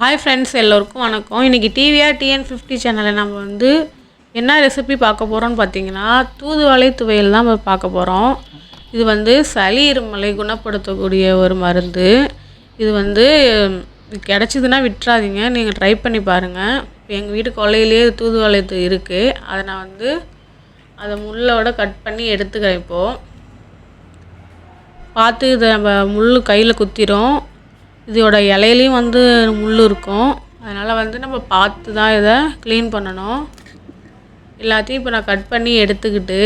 Hi friends எல்லோருக்கும் வணக்கம். இன்றைக்கி டிவியாக டிஎன் ஃபிஃப்டி சேனலில் நம்ம வந்து என்ன ரெசிபி பார்க்க போகிறோம்னு பார்த்தீங்கன்னா தூதுவளை துவையல் தான் நம்ம பார்க்க போகிறோம் இது வந்து சளி இருமலை குணப்படுத்தக்கூடிய ஒரு மருந்து. இது வந்து கிடச்சிதுன்னா விட்டுறாதீங்க. நீங்கள் ட்ரை பண்ணி பாருங்கள் இப்போ எங்கள் வீட்டு கொல்லையிலேயே தூதுவளை இருக்குது அதை நான் வந்து அதை முள்ளோட கட் பண்ணி எடுத்துக்கிறேன் இப்போது பார்த்து இதை நம்ம முள் கையில் குத்திரும். இதோட இலையிலையும் வந்து முள் இருக்கும். அதனால் வந்து நம்ம பார்த்து தான் இதை க்ளீன் பண்ணணும். எல்லாத்தையும் இப்போ நான் கட் பண்ணி எடுத்துக்கிட்டு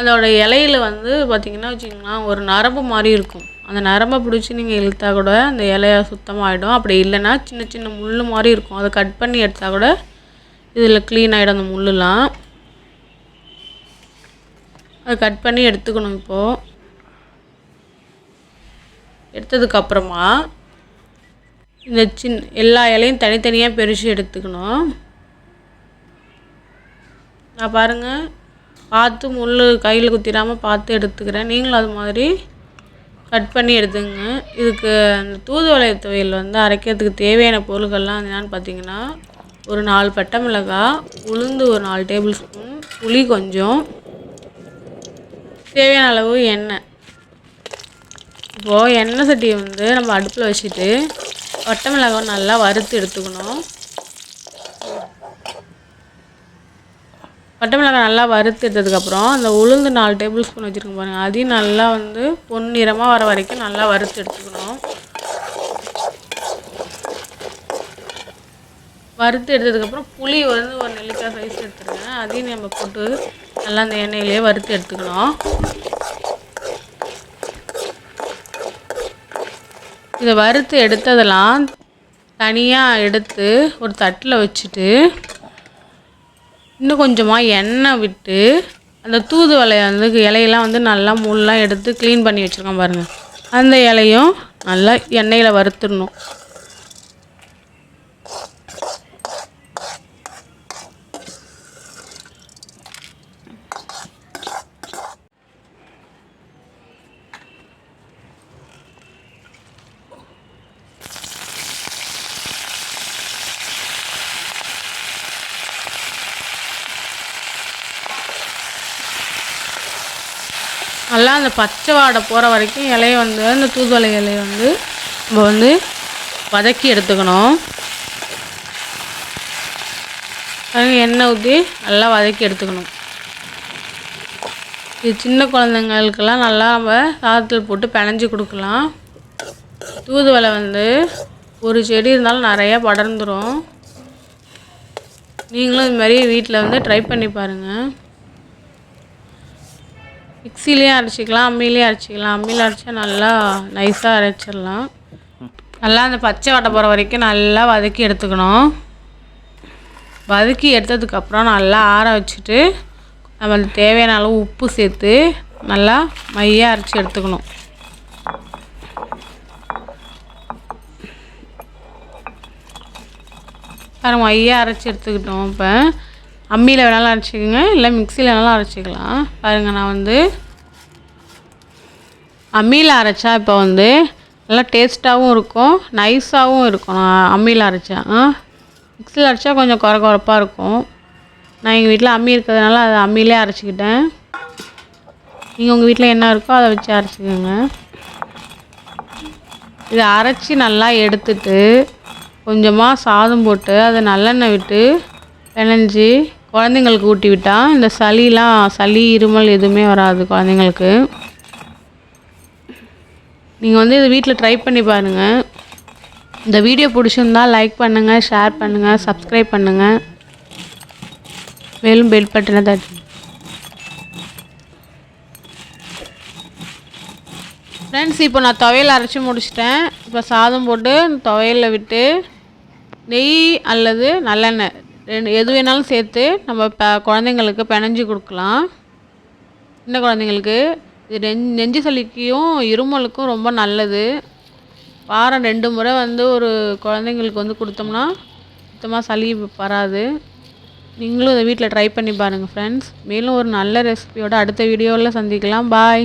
அதோட இலையில வந்து பார்த்திங்கன்னா வச்சிங்கன்னா ஒரு நரம்பு மாதிரி இருக்கும். அந்த நரம்பை பிடிச்சி நீங்கள் இழுத்தா கூட அந்த இலைய சுத்தமாகிடும் அப்படி இல்லைன்னா சின்ன சின்ன முள் மாதிரி இருக்கும். அதை கட் பண்ணி எடுத்தால் கூட இதில் க்ளீன் ஆகிடும் அந்த முள்ளுலாம். அதை கட் பண்ணி எடுத்துக்கணும் இப்போது எடுத்ததுக்கப்புறமா இந்த சின் எல்லா இலையும் தனித்தனியாக பிரித்து எடுத்துக்கணும். நான் பாருங்கள் பார்த்து முள் கையில் குத்திடாமல் பார்த்து எடுத்துக்கிறேன். நீங்களும் அது மாதிரி கட் பண்ணி எடுத்துங்க. இதுக்கு அந்த தூதுவளை துவையல் வந்து அரைக்கிறதுக்கு தேவையான பொருட்கள்லாம் என்னென்னு பார்த்தீங்கன்னா ஒரு நாலு பட்டை மிளகாய் உளுந்து ஒரு நாலு டேபிள் ஸ்பூன் புளி கொஞ்சம் தேவையான அளவு எண்ணெய். இப்போது எண்ணெய் சட்டியை வந்து நம்ம அடுப்பில் வச்சுட்டு வட்ட மிளகாய் நல்லா வறுத்து எடுத்துக்கணும். வட்ட மிளகாய் நல்லா வறுத்து எடுத்ததுக்கப்புறம் அந்த உளுந்து நாலு டேபிள் ஸ்பூன் வச்சுருக்கோம் பாருங்கள் அதையும் நல்லா வந்து பொன்னிறமாக வர வரைக்கும் நல்லா வறுத்து எடுத்துக்கணும். வறுத்து எடுத்ததுக்கப்புறம் புளி வந்து ஒரு நெல்லிக்காய் சைஸ் எடுத்துருக்கேன். அதையும் நம்ம போட்டு நல்லா அந்த எண்ணெயிலேயே வறுத்து எடுத்துக்கணும். இதை வறுத்து எடுத்ததெல்லாம் தனியாக எடுத்து ஒரு தட்டில் வச்சுட்டு இன்னும் கொஞ்சமாக எண்ணெய் விட்டு அந்த தூதுவலையை வந்து இலையெல்லாம் வந்து நல்லா முள்ளெலாம் எடுத்து க்ளீன் பண்ணி வச்சுருக்கோம் பாருங்கள் அந்த இலையும் நல்லா எண்ணெயில் வறுத்துடணும். நல்லா அந்த பச்சை வாடை போகிற வரைக்கும் இலையை வந்து அந்த தூதுவளை இலையை வந்து நம்ம வந்து வதக்கி எடுத்துக்கணும். எண்ணெய் ஊற்றி நல்லா வதக்கி எடுத்துக்கணும். இது சின்ன குழந்தைங்களுக்கெல்லாம் நல்லா நம்ம சாதத்தில் போட்டு பிணைஞ்சி கொடுக்கலாம். தூதுவளை வந்து ஒரு செடி இருந்தாலும் நிறையா படர்ந்துடும் நீங்களும் இது மாதிரி வீட்டில் வந்து ட்ரை பண்ணி பாருங்கள் மிக்சிலையும் அரைச்சிக்கலாம் அம்மிலையும் அரைச்சிக்கலாம். அம்மியில் அரைச்சா நல்லா நைஸாக அரைச்சிடலாம். நல்லா அந்த பச்சை வடை போகிற வரைக்கும் நல்லா வதக்கி எடுத்துக்கணும். வதக்கி எடுத்ததுக்கப்புறம் நல்லா ஆற வச்சுட்டு நம்மளுக்கு தேவையான அளவு உப்பு சேர்த்து நல்லா மையாக அரைச்சி எடுத்துக்கணும். பாருங்க மையாக அரைச்சி எடுத்துக்கிட்டோம் இப்போ. அம்மியில் வேணாலும் அரைச்சிக்கோங்க. இல்லை மிக்சியில் வேணாலும் அரைச்சிக்கலாம். பாருங்கள் நான் வந்து அம்மியில் அரைச்சா இப்போ வந்து நல்லா டேஸ்ட்டாகவும் இருக்கும் நைஸாகவும் இருக்கும். நான் அம்மியில் அரைச்சா. மிக்சியில் அரைச்சா கொஞ்சம் குறை குறைப்பாக இருக்கும். நான் எங்கள் வீட்டில் அம்மி இருக்கிறதுனால அதை அம்மியிலே அரைச்சிக்கிட்டேன். நீங்கள் உங்கள் வீட்டில் என்ன இருக்கோ அதை வச்சு அரைச்சிக்கோங்க. இதை அரைச்சி நல்லா எடுத்துட்டு கொஞ்சமாக சாதம் போட்டு அதை நல்லெண்ணெய் விட்டு பிணைஞ்சி குழந்தைங்களுக்கு ஊட்டி விட்டால் இந்த சளிலாம் சளி இருமல் எதுவுமே வராது குழந்தைங்களுக்கு. நீங்கள் வந்து இது வீட்டில் ட்ரை பண்ணி பாருங்கள் இந்த வீடியோ பிடிச்சிருந்தா லைக் பண்ணுங்கள் ஷேர் பண்ணுங்கள் சப்ஸ்கிரைப் பண்ணுங்கள் மேலும் பெல் பட்டனை தட்டி. ஃப்ரெண்ட்ஸ் இப்போ நான் துவையல் அரைச்சி முடிச்சிட்டேன். இப்போ சாதம் போட்டு துவையலில் விட்டு நெய் அல்லது நல்லெண்ணெய் ரெண்டு எது வேணாலும் சேர்த்து நம்ம ப குழந்தைங்களுக்கு பிணைஞ்சு கொடுக்கலாம். சின்ன குழந்தைங்களுக்கு இது நெஞ் நெஞ்சு சளிக்கும் இருமலுக்கும் ரொம்ப நல்லது. வாரம் ரெண்டு முறை வந்து ஒரு குழந்தைங்களுக்கு வந்து கொடுத்தோம்னா சுத்தமாக சளி வராது. நீங்களும் இதை வீட்டில் ட்ரை பண்ணி பாருங்கள் ஃப்ரெண்ட்ஸ் மேலும் ஒரு நல்ல ரெசிபியோட அடுத்த வீடியோவில் சந்திக்கலாம். பாய்